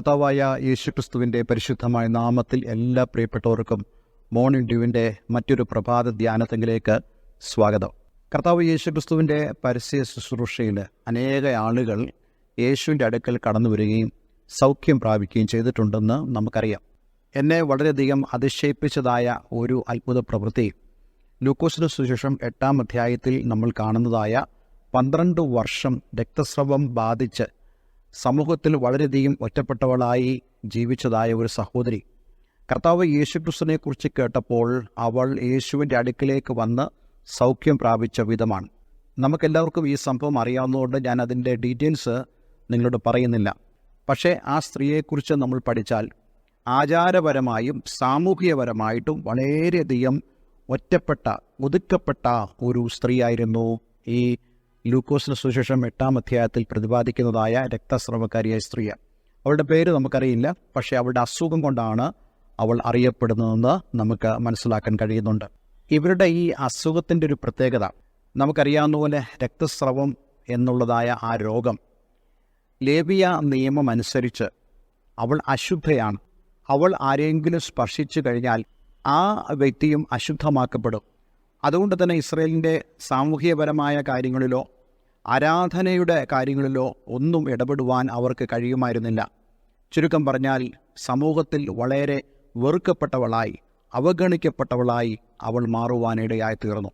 കർത്താവായ യേശുക്രിസ്തുവിന്റെ പരിശുദ്ധമായ നാമത്തിൽ എല്ലാ പ്രിയപ്പെട്ടവർക്കും മോർണിംഗ് ഡ്യൂവിന്റെ മറ്റൊരു പ്രഭാത ധ്യാനത്തിലേക്ക് സ്വാഗതം. കർത്താവ് യേശുക്രിസ്തുവിന്റെ പരസ്യ ശുശ്രൂഷയിൽ അനേക ആളുകൾ യേശുവിന്റെ അടുക്കൽ കടന്നു വരികയും സൗഖ്യം പ്രാപിക്കുകയും ചെയ്തിട്ടുണ്ടെന്ന് നമുക്കറിയാം. എന്നെ വളരെയധികം അതിശയിപ്പിച്ചതായ ഒരു അത്ഭുത പ്രവൃത്തി. ലൂക്കോസിന് സുശേഷം എട്ടാം അധ്യായത്തിൽ നമ്മൾ കാണുന്നതായ പന്ത്രണ്ട് വർഷം രക്തസ്രവം ബാധിച്ച് സമൂഹത്തിൽ വളരെയധികം ഒറ്റപ്പെട്ടവളായി ജീവിച്ചതായ ഒരു സഹോദരി. കർത്താവ് യേശുക്രിസ്തുവിനെ കുറിച്ച് കേട്ടപ്പോൾ അവൾ യേശുവിന്റെ അടുക്കിലേക്ക് വന്ന് സൗഖ്യം പ്രാപിച്ച വിധമാണ്. നമുക്കെല്ലാവർക്കും ഈ സംഭവം അറിയാവുന്നതുകൊണ്ട് ഞാൻ അതിന്റെ ഡീറ്റെയിൽസ് നിങ്ങളോട് പറയുന്നില്ല. പക്ഷേ ആ സ്ത്രീയെക്കുറിച്ച് നമ്മൾ പഠിച്ചാൽ ആചാരപരമായും സാമൂഹികപരമായിട്ടും വളരെയധികം ഒറ്റപ്പെട്ട ഒതുക്കപ്പെട്ട ഒരു സ്ത്രീയായിരുന്നു ഈ ലൂക്കോസിന് സുശേഷം എട്ടാം അധ്യായത്തിൽ പ്രതിപാദിക്കുന്നതായ രക്തസ്രവക്കാരിയായ സ്ത്രീ. അവളുടെ പേര് നമുക്കറിയില്ല. പക്ഷേ അവളുടെ അസുഖം കൊണ്ടാണ് അവൾ അറിയപ്പെടുന്നതെന്ന് നമുക്ക് മനസ്സിലാക്കാൻ കഴിയുന്നുണ്ട്. ഇവരുടെ ഈ അസുഖത്തിന്റെ ഒരു പ്രത്യേകത. നമുക്കറിയാവുന്ന പോലെ രക്തസ്രവം എന്നുള്ളതായ ആ രോഗം ലേബിയ നിയമം അനുസരിച്ച് അവൾ അശുദ്ധയാണ്. അവൾ ആരെങ്കിലും സ്പർശിച്ചു കഴിഞ്ഞാൽ ആ വ്യക്തിയും അശുദ്ധമാക്കപ്പെടും. അതുകൊണ്ട് തന്നെ ഇസ്രയേലിന്റെ സാമൂഹ്യപരമായ കാര്യങ്ങളിലോ ആരാധനയുടെ കാര്യങ്ങളിലോ ഒന്നും ഇടപെടുവാൻ അവർക്ക് കഴിയുമായിരുന്നില്ല. ചുരുക്കം പറഞ്ഞാൽ സമൂഹത്തിൽ വളരെ വെറുക്കപ്പെട്ടവളായി അവഗണിക്കപ്പെട്ടവളായി അവൾ മാറുവാനിടയായി തീർന്നു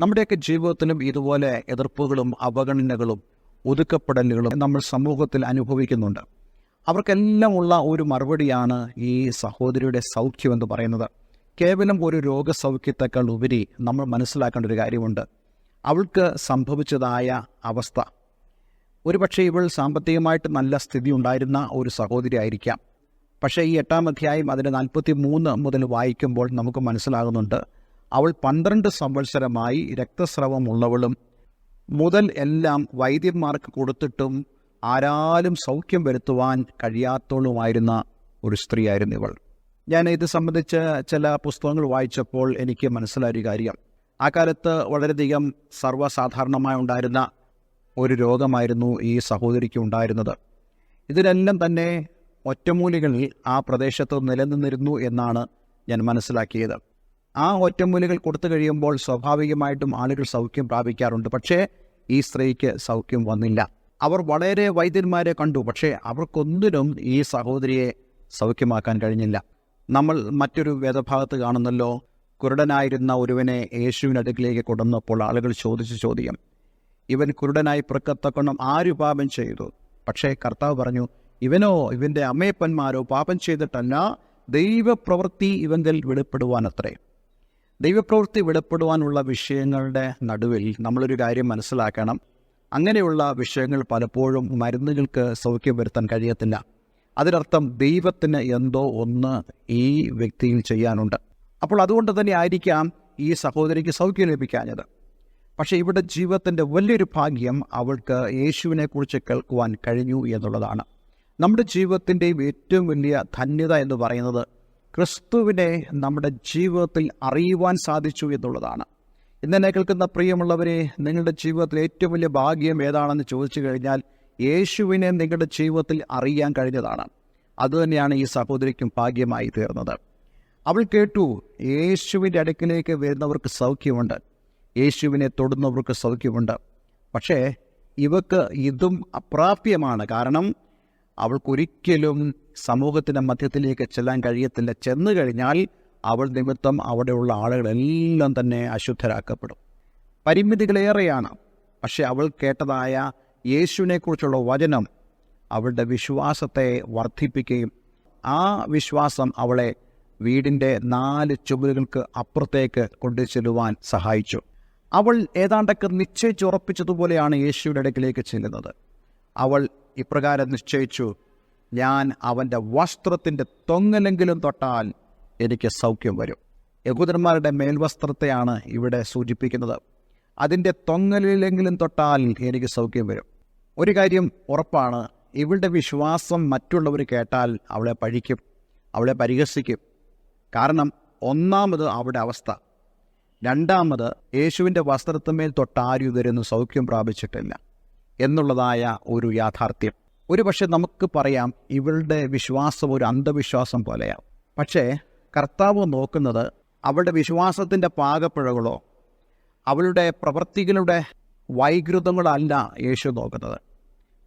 നമ്മുടെയൊക്കെ ജീവിതത്തിലും ഇതുപോലെ എതിർപ്പുകളും അവഗണനകളും ഒതുക്കപ്പെടലുകളും നമ്മൾ സമൂഹത്തിൽ അനുഭവിക്കുന്നുണ്ട്. അവർക്കെല്ലാം ഉള്ള ഒരു മറുപടിയാണ് ഈ സഹോദരിയുടെ സൗഖ്യം എന്ന് പറയുന്നത്. കേവലം ഒരു രോഗസൗഖ്യത്തെക്കാൾ ഉപരി നമ്മൾ മനസ്സിലാക്കേണ്ട ഒരു കാര്യമുണ്ട്. അവൾക്ക് സംഭവിച്ചതായ അവസ്ഥ. ഒരുപക്ഷെ ഇവൾ സാമ്പത്തികമായിട്ട് നല്ല സ്ഥിതി ഉണ്ടായിരുന്ന ഒരു സഹോദരി ആയിരിക്കാം. പക്ഷേ ഈ എട്ടാം അധ്യായം അതിന്റെ നാൽപ്പത്തി മൂന്ന് മുതൽ വായിക്കുമ്പോൾ നമുക്ക് മനസ്സിലാകുന്നുണ്ട് അവൾ പന്ത്രണ്ട് സംവത്സരമായി രക്തസ്രവമുള്ളവളും മുതൽ എല്ലാം വൈദ്യന്മാർക്ക് കൊടുത്തിട്ടും ആരാലും സൗഖ്യം വരുത്തുവാൻ കഴിയാത്തവളുമായിരുന്ന ഒരു സ്ത്രീയായിരുന്നു ഇവൾ. ഞാൻ ഇത് സംബന്ധിച്ച് ചില പുസ്തകങ്ങൾ വായിച്ചപ്പോൾ എനിക്ക് മനസ്സിലായൊരു കാര്യം. ആ കാലത്ത് വളരെയധികം സർവസാധാരണമായി ഉണ്ടായിരുന്ന ഒരു രോഗമായിരുന്നു ഈ സഹോദരിക്ക് ഉണ്ടായിരുന്നത്. ഇതിനെല്ലാം തന്നെ ഒറ്റമൂലികളിൽ ആ പ്രദേശത്ത് നിലനിന്നിരുന്നു എന്നാണ് ഞാൻ മനസ്സിലാക്കിയത്. ആ ഒറ്റമൂലികൾ കൊടുത്തു കഴിയുമ്പോൾ സ്വാഭാവികമായിട്ടും ആളുകൾ സൗഖ്യം പ്രാപിക്കാറുണ്ട്. പക്ഷേ ഈ സ്ത്രീക്ക് സൗഖ്യം വന്നില്ല. അവർ വളരെ വൈദ്യന്മാരെ കണ്ടു. പക്ഷേ അവർക്കൊന്നിനും ഈ സഹോദരിയെ സൗഖ്യമാക്കാൻ കഴിഞ്ഞില്ല. നമ്മൾ മറ്റൊരു വേദഭാഗത്ത് കാണുന്നല്ലോ കുരുടനായിരുന്ന ഒരുവനെ യേശുവിനടുക്കിലേക്ക് കൊണ്ടുവന്നപ്പോൾ ആളുകൾ ചോദിച്ച ചോദ്യം. ഇവൻ കുരുടനായി പിറക്കത്തക്കണം ആര് പാപം ചെയ്തു? പക്ഷേ കർത്താവ് പറഞ്ഞു ഇവനോ ഇവന്റെ അമ്മയപ്പന്മാരോ പാപം ചെയ്തിട്ടല്ല ദൈവപ്രവൃത്തി ഇവന്റെ വെളിപ്പെടുവാനത്രേ. ദൈവപ്രവൃത്തി വെളിപ്പെടുവാനുള്ള വിഷയങ്ങളുടെ നടുവിൽ നമ്മളൊരു കാര്യം മനസ്സിലാക്കണം. അങ്ങനെയുള്ള വിഷയങ്ങൾ പലപ്പോഴും മരുന്നുകൾക്ക് സൗഖ്യം വരുത്താൻ കഴിയത്തില്ല. അതിനർത്ഥം ദൈവത്തിന് എന്തോ ഒന്ന് ഈ വ്യക്തിയിൽ ചെയ്യാനുണ്ട്. അപ്പോൾ അതുകൊണ്ട് തന്നെ ആയിരിക്കാം ഈ സഹോദരിക്ക് സൗഖ്യം ലഭിക്കാഞ്ഞത്. പക്ഷേ ഇവിടെ ജീവിതത്തിന്റെ വലിയൊരു ഭാഗ്യം അവൾക്ക് യേശുവിനെക്കുറിച്ച് കേൾക്കുവാൻ കഴിഞ്ഞു എന്നുള്ളതാണ്. നമ്മുടെ ജീവിതത്തിന്റെയും ഏറ്റവും വലിയ ധന്യത എന്ന് പറയുന്നത് ക്രിസ്തുവിനെ നമ്മുടെ ജീവിതത്തിൽ അറിയുവാൻ സാധിച്ചു എന്നുള്ളതാണ്. ഇന്നെന്നെ കേൾക്കുന്ന പ്രിയമുള്ളവരെ നിങ്ങളുടെ ജീവിതത്തിൽ ഏറ്റവും വലിയ ഭാഗ്യം ഏതാണെന്ന് ചോദിച്ചു കഴിഞ്ഞാൽ യേശുവിനെ നിങ്ങളുടെ ജീവിതത്തിൽ അറിയാൻ കഴിഞ്ഞതാണ്. അതുതന്നെയാണ് ഈ സഹോദരിക്കും ഭാഗ്യമായി തീർന്നത്. അവൾ കേട്ടു യേശുവിന്റെ അടുക്കിലേക്ക് വരുന്നവർക്ക് സൗഖ്യമുണ്ട്. യേശുവിനെ തൊടുന്നവർക്ക് സൗഖ്യമുണ്ട്. പക്ഷേ ഇവക്ക് ഇതും അപ്രാപ്യമാണ്. കാരണം അവൾക്കൊരിക്കലും സമൂഹത്തിന്റെ മധ്യത്തിലേക്ക് ചെല്ലാൻ കഴിയത്തില്ല. ചെന്നു കഴിഞ്ഞാൽ അവൾ നിമിത്തം അവിടെയുള്ള ആളുകളെല്ലാം തന്നെ അശുദ്ധരാക്കപ്പെടും. പരിമിതികളേറെയാണ്. പക്ഷെ അവൾ കേട്ടതായ യേശുവിനെക്കുറിച്ചുള്ള വചനം അവളുടെ വിശ്വാസത്തെ വർദ്ധിപ്പിക്കുകയും ആ വിശ്വാസം അവളെ വീടിന്റെ നാല് ചുമലുകൾക്ക് അപ്പുറത്തേക്ക് കൊണ്ടു ചെല്ലുവാൻ സഹായിച്ചു. അവൾ ഏതാണ്ടൊക്കെ നിശ്ചയിച്ചുറപ്പിച്ചതുപോലെയാണ് യേശുവിന്റെ അടുക്കിലേക്ക് ചെല്ലുന്നത്. അവൾ ഇപ്രകാരം നിശ്ചയിച്ചു ഞാൻ അവന്റെ വസ്ത്രത്തിന്റെ തൊങ്ങലെങ്കിലും തൊട്ടാൽ എനിക്ക് സൗഖ്യം വരും. യഹൂദന്മാരുടെ മേൽവസ്ത്രത്തെയാണ് ഇവിടെ സൂചിപ്പിക്കുന്നത്. അതിന്റെ തൊങ്ങലിലെങ്കിലും തൊട്ടാൽ എനിക്ക് സൗഖ്യം വരും. ഒരു കാര്യം ഉറപ്പാണ് ഇവളുടെ വിശ്വാസം മറ്റുള്ളവർ കേട്ടാൽ അവളെ പഴിക്കും അവളെ പരിഹസിക്കും. കാരണം ഒന്നാമത് അവളുടെ അവസ്ഥ. രണ്ടാമത് യേശുവിന്റെ വസ്ത്രത്തിന്മേൽ തൊട്ടാരും ഇതുവരെയൊന്നും സൗഖ്യം പ്രാപിച്ചിട്ടില്ല എന്നുള്ളതായ ഒരു യാഥാർത്ഥ്യം. ഒരു പക്ഷേ നമുക്ക് പറയാം ഇവളുടെ വിശ്വാസം ഒരു അന്ധവിശ്വാസം പോലെയാണ് പക്ഷേ കർത്താവ് നോക്കുന്നത് അവളുടെ വിശ്വാസത്തിന്റെ പാകപ്പിഴകളോ അവളുടെ പ്രവൃത്തികളുടെ വൈകൃതങ്ങളല്ല യേശു നോക്കുന്നത്.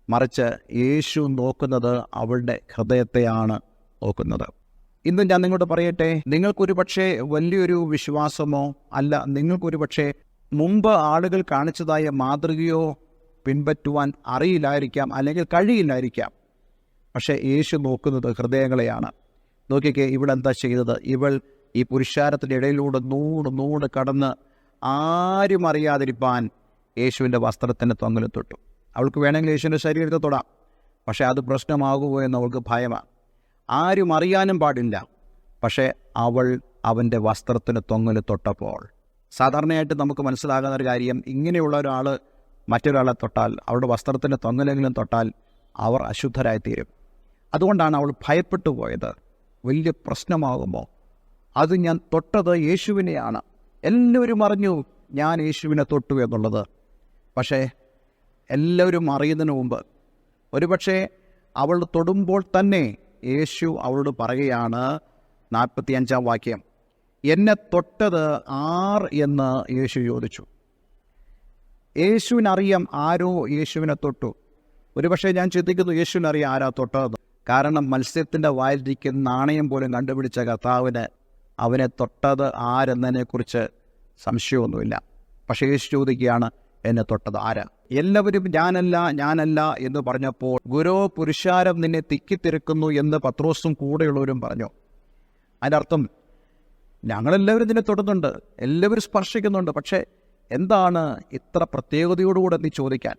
മറിച്ച് യേശു നോക്കുന്നത് അവളുടെ ഹൃദയത്തെയാണ് നോക്കുന്നത്. ഇന്ന് ഞാൻ നിങ്ങളോട് പറയട്ടെ നിങ്ങൾക്കൊരു പക്ഷേ വലിയൊരു വിശ്വാസമോ അല്ല നിങ്ങൾക്കൊരു പക്ഷേ മുമ്പ് ആളുകൾ കാണിച്ചതായ മാതൃകയോ പിൻപറ്റുവാൻ അറിയില്ലായിരിക്കാം അല്ലെങ്കിൽ കഴിയില്ലായിരിക്കാം. പക്ഷേ യേശു നോക്കുന്നത് ഹൃദയങ്ങളെയാണ്. നോക്കിക്കേ ഇവളെന്താ ചെയ്തത്? ഇവൾ ഈ പുരുഷാരത്തിന്റെ ഇടയിലൂടെ നൂട് നൂട് കടന്ന് ആരും അറിയാതിരിപ്പാൻ യേശുവിന്റെ വസ്ത്രത്തിന്റെ തൊങ്ങൽ തൊട്ടു. അവൾക്ക് വേണമെങ്കിൽ യേശുവിന്റെ ശരീരത്തെ തൊടാം. പക്ഷേ അത് പ്രശ്നമാകുമോ എന്ന് അവൾക്ക് ഭയമാണ്. ആരും അറിയാനും പാടില്ല. പക്ഷേ അവൾ അവന്റെ വസ്ത്രത്തിന് തൊങ്ങൽ തൊട്ടപ്പോൾ. സാധാരണയായിട്ട് നമുക്ക് മനസ്സിലാകുന്ന ഒരു കാര്യം ഇങ്ങനെയുള്ള ഒരാൾ മറ്റൊരാളെ തൊട്ടാൽ അവരുടെ വസ്ത്രത്തിന്റെ തൊങ്ങലെങ്കിലും തൊട്ടാൽ അവർ അശുദ്ധരായിത്തീരും. അതുകൊണ്ടാണ് അവൾ ഭയപ്പെട്ടു പോയത് വലിയ പ്രശ്നമാകുമോ? അത് ഞാൻ തൊട്ടത് യേശുവിനെയാണ്. എല്ലാവരും അറിഞ്ഞു ഞാൻ യേശുവിനെ തൊട്ടു എന്നുള്ളത്. പക്ഷേ എല്ലാവരും അറിയുന്നതിന് മുമ്പ് ഒരുപക്ഷെ അവൾ തൊടുമ്പോൾ തന്നെ യേശു അവളോട് പറയുകയാണ് നാൽപ്പത്തി അഞ്ചാം വാക്യം എന്നെ തൊട്ടത് ആർ എന്ന് യേശു ചോദിച്ചു. യേശുവിനറിയാം ആരോ യേശുവിനെ തൊട്ടു. ഒരുപക്ഷെ ഞാൻ ചിന്തിക്കുന്നു യേശുവിനറിയാം ആരാ തൊട്ടതെന്ന്. കാരണം മത്സ്യത്തിന്റെ വായിലിരിക്കുന്ന നാണയം പോലും കണ്ടുപിടിച്ച കർത്താവിന് അവനെ തൊട്ടത് ആരെന്നതിനെക്കുറിച്ച് സംശയമൊന്നുമില്ല. പക്ഷേ യേശു ചോദിക്കുകയാണ് എന്നെ തൊട്ടത് ആര്? എല്ലാവരും ഞാനല്ല ഞാനല്ല എന്ന് പറഞ്ഞപ്പോൾ ഗുരോ പുരുഷാരം നിന്നെ തിക്കിത്തിരക്കുന്നു എന്ന് പത്രോസും കൂടെയുള്ളവരും പറഞ്ഞു. അതിന്റെ അർത്ഥം ഞങ്ങളെല്ലാവരും നിന്നെ തൊടുന്നുണ്ട് എല്ലാവരും സ്പർശിക്കുന്നുണ്ട് പക്ഷേ എന്താണ് ഇത്ര പ്രത്യേകതയോടുകൂടെ നീ ചോദിക്കാൻ?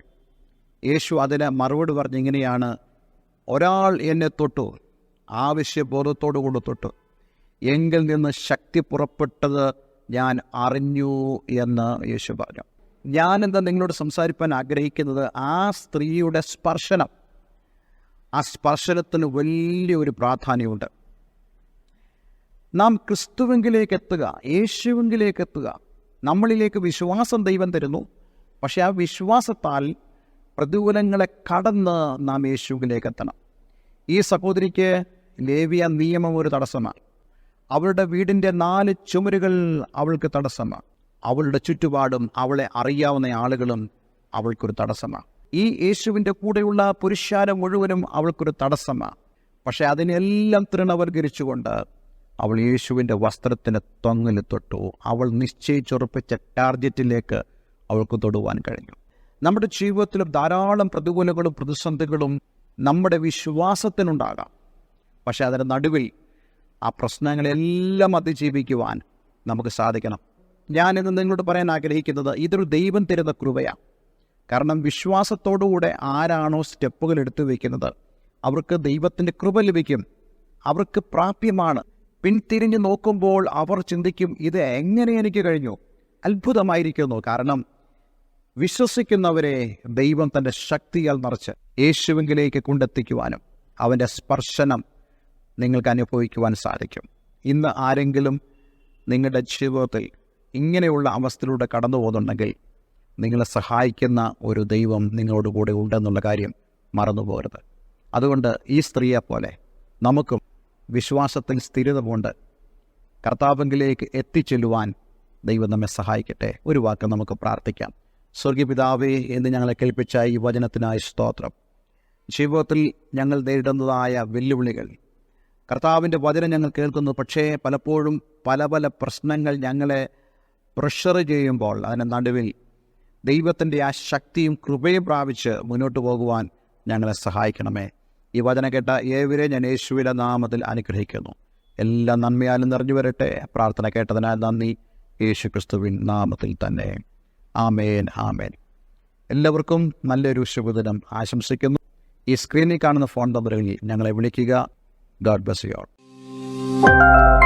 യേശു അതിനെ മറുപടി പറഞ്ഞിങ്ങനെയാണ് ഒരാൾ എന്നെ തൊട്ടു ആവശ്യബോധത്തോടു കൂടെ തൊട്ടു. എങ്കിൽ നിന്ന് ശക്തി പുറപ്പെട്ടത് ഞാൻ അറിഞ്ഞു എന്ന് യേശു പറഞ്ഞു. ഞാനെന്താ നിങ്ങളോട് സംസാരിപ്പാൻ ആഗ്രഹിക്കുന്നത്? ആ സ്ത്രീയുടെ സ്പർശനം. ആ സ്പർശനത്തിന് വലിയൊരു പ്രാധാന്യമുണ്ട്. നാം ക്രിസ്തുവെങ്കിലേക്ക് എത്തുക യേശുവെങ്കിലേക്ക് എത്തുക. നമ്മളിലേക്ക് വിശ്വാസം ദൈവം തരുന്നു. പക്ഷേ ആ വിശ്വാസത്താൽ പ്രതികൂലങ്ങളെ കടന്ന് നാം യേശുവിലേക്ക് എത്തണം. ഈ സഹോദരിക്ക് ലേവിയ നിയമം ഒരു തടസ്സമാണ്. അവളുടെ വീടിന്റെ നാല് ചുമരുകൾ അവൾക്ക് തടസ്സമാണ് അവളുടെ ചുറ്റുപാടും അവളെ അറിയാവുന്ന ആളുകളും അവൾക്കൊരു തടസ്സമാണ് ഈ യേശുവിന്റെ കൂടെയുള്ള പുരുഷാരം മുഴുവനും അവൾക്കൊരു തടസ്സമാണ് പക്ഷേ അതിനെല്ലാം തൃണവൽക്കരിച്ചുകൊണ്ട് അവൾ യേശുവിന്റെ വസ്ത്രത്തിന് തൊങ്ങൽ തൊട്ടു. അവൾ നിശ്ചയിച്ചുറപ്പിച്ച ടാർഗറ്റിലേക്ക് അവൾക്ക് തൊടുവാൻ കഴിഞ്ഞു. നമ്മുടെ ജീവിതത്തിലും ധാരാളം പ്രതികൂലങ്ങളും പ്രതിസന്ധികളും നമ്മുടെ വിശ്വാസത്തിനുണ്ടാകാം. പക്ഷേ അതിന്റെ നടുവിൽ ആ പ്രശ്നങ്ങളെല്ലാം അതിജീവിക്കുവാൻ നമുക്ക് സാധിക്കണം. ഞാനിന്ന് നിങ്ങളോട് പറയാൻ ആഗ്രഹിക്കുന്നത് ഇതൊരു ദൈവം തരുന്ന കൃപയാണ് കാരണം വിശ്വാസത്തോടുകൂടെ ആരാണോ സ്റ്റെപ്പുകൾ എടുത്തു വയ്ക്കുന്നത് അവർക്ക് ദൈവത്തിന്റെ കൃപ ലഭിക്കും അവർക്ക് പ്രാപ്യമാണ്. പിൻതിരിഞ്ഞ് നോക്കുമ്പോൾ അവർ ചിന്തിക്കും ഇത് എങ്ങനെ എനിക്ക് കഴിഞ്ഞു? അത്ഭുതമായിരിക്കുന്നു. കാരണം വിശ്വസിക്കുന്നവരെ ദൈവം തന്റെ ശക്തിയാൽ നിറച്ച് യേശുവിങ്കിലേക്ക് കൊണ്ടെത്തിക്കുവാനും അവന്റെ സ്പർശനം നിങ്ങൾക്ക് അനുഭവിക്കുവാൻ സാധിക്കും. ഇന്ന് ആരെങ്കിലും നിങ്ങളുടെ ജീവിതത്തിൽ ഇങ്ങനെയുള്ള അവസ്ഥയിലൂടെ കടന്നു പോകുന്നുണ്ടെങ്കിൽ നിങ്ങളെ സഹായിക്കുന്ന ഒരു ദൈവം നിങ്ങളോട് കൂടെ ഉണ്ടെന്നുള്ള കാര്യം മറന്നു പോകരുത് അതുകൊണ്ട് ഈ സ്ത്രീയെ പോലെ നമുക്കും വിശ്വാസത്തിൽ സ്ഥിരത കൊണ്ട് കർത്താവെങ്കിലേക്ക് എത്തിച്ചെല്ലുവാൻ ദൈവം നമ്മെ സഹായിക്കട്ടെ. ഒരു വാക്ക് നമുക്ക് പ്രാർത്ഥിക്കാം. സ്വർഗീയപിതാവേ എന്ന് ഞങ്ങളെ കേൾപ്പിച്ച ഈ വചനത്തിനായി സ്തോത്രം. ജീവിതത്തിൽ ഞങ്ങൾ നേരിടുന്നതായ വെല്ലുവിളികൾ കർത്താവിന്റെ വചനം ഞങ്ങൾ കേൾക്കുന്നു. പക്ഷേ പലപ്പോഴും പല പല പ്രശ്നങ്ങൾ ഞങ്ങളെ പ്രഷർ ചെയ്യുമ്പോൾ അതിന്റെ നടുവിൽ ദൈവത്തിന്റെ ആ ശക്തിയും കൃപയും പ്രാപിച്ച് മുന്നോട്ട് പോകുവാൻ ഞങ്ങളെ സഹായിക്കണമേ. ഈ വചനം കേട്ട ഏവരെ ഞാൻ യേശുവിന്റെ നാമത്തിൽ അനുഗ്രഹിക്കുന്നു. എല്ലാ നന്മയാലും നിറഞ്ഞു വരട്ടെ. പ്രാർത്ഥന കേട്ടതിനാൽ നന്ദി. യേശു ക്രിസ്തുവിൻ നാമത്തിൽ തന്നെ. ആമേൻ ആമേൻ. എല്ലാവർക്കും നല്ലൊരു ശുഭദിനം ആശംസിക്കുന്നു. ഈ സ്ക്രീനിൽ കാണുന്ന ഫോൺ നമ്പറുകളിൽ ഞങ്ങളെ വിളിക്കുക. God bless you all.